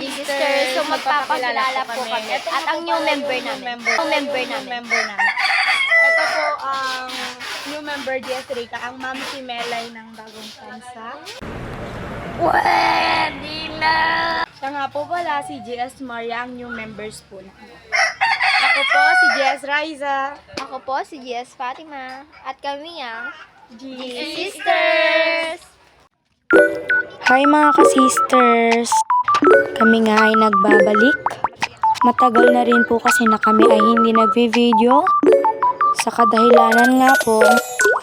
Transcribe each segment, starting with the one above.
Sisters. So, magpapakilala po kami. Ito At na ang new member namin. Member, Ang member namin. member namin. Ito po ang new member DS Rica, ang ma'am si Melay ng bagong kansa. Pwede na! Siya nga po pala si GS Maria, ang new members po namin. Ako po si GS Riza. Ako po si GS Fatima. At kami ang G Sisters! Hi mga ka-sisters! Kami nga ay nagbabalik. Matagal na rin po kasi na kami ay hindi nagvi-video. Sa kadahilanan nga po,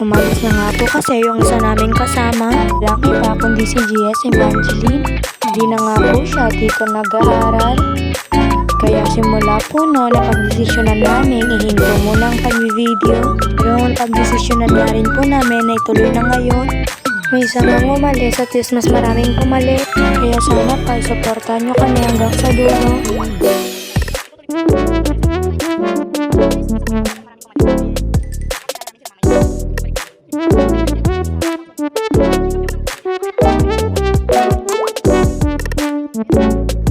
umalis na nga po kasi yung isa namin kasama. Walang iba kundi si GS Evangeline. Hindi na nga po siya dito nag-aaral. Kaya simula po no, napagdesisyonan namin ihinto muna ang pag-video. Pero napagdesisyonan na rin po namin na ituloy na ngayon. May isang ang umalis at is mas maraming pumalit. Kaya sana pa isuportahan nyo kami hanggang sa dulo. Parang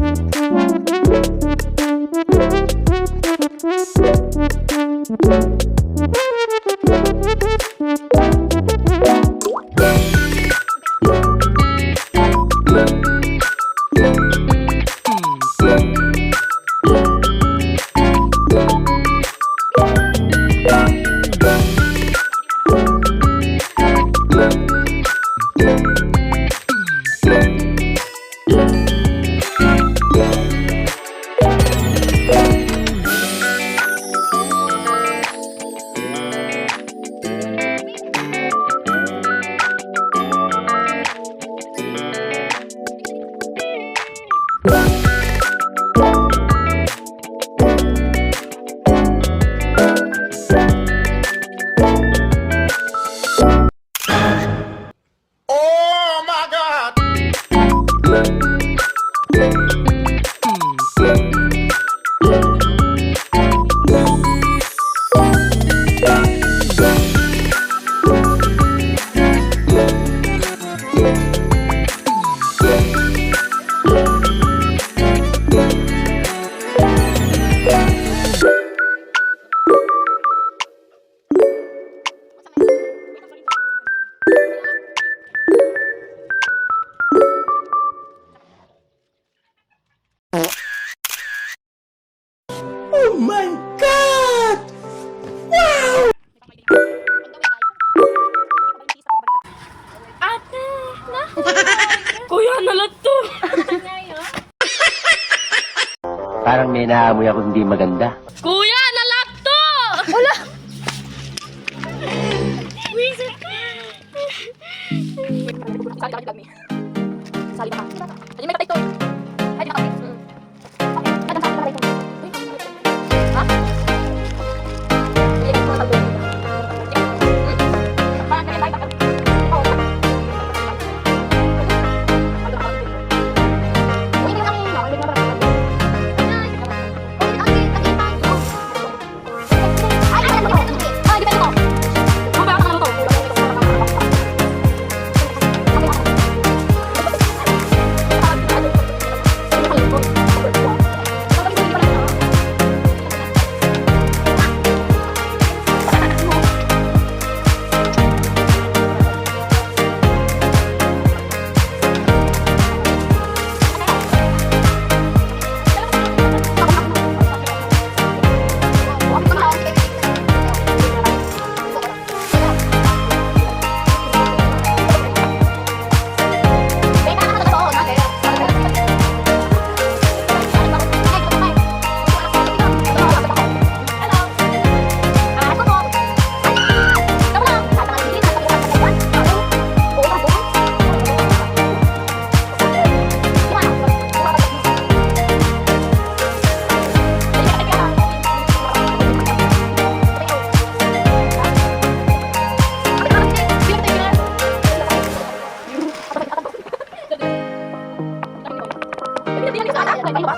may naamoy ako hindi maganda. Ini kan ada yang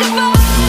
beautiful.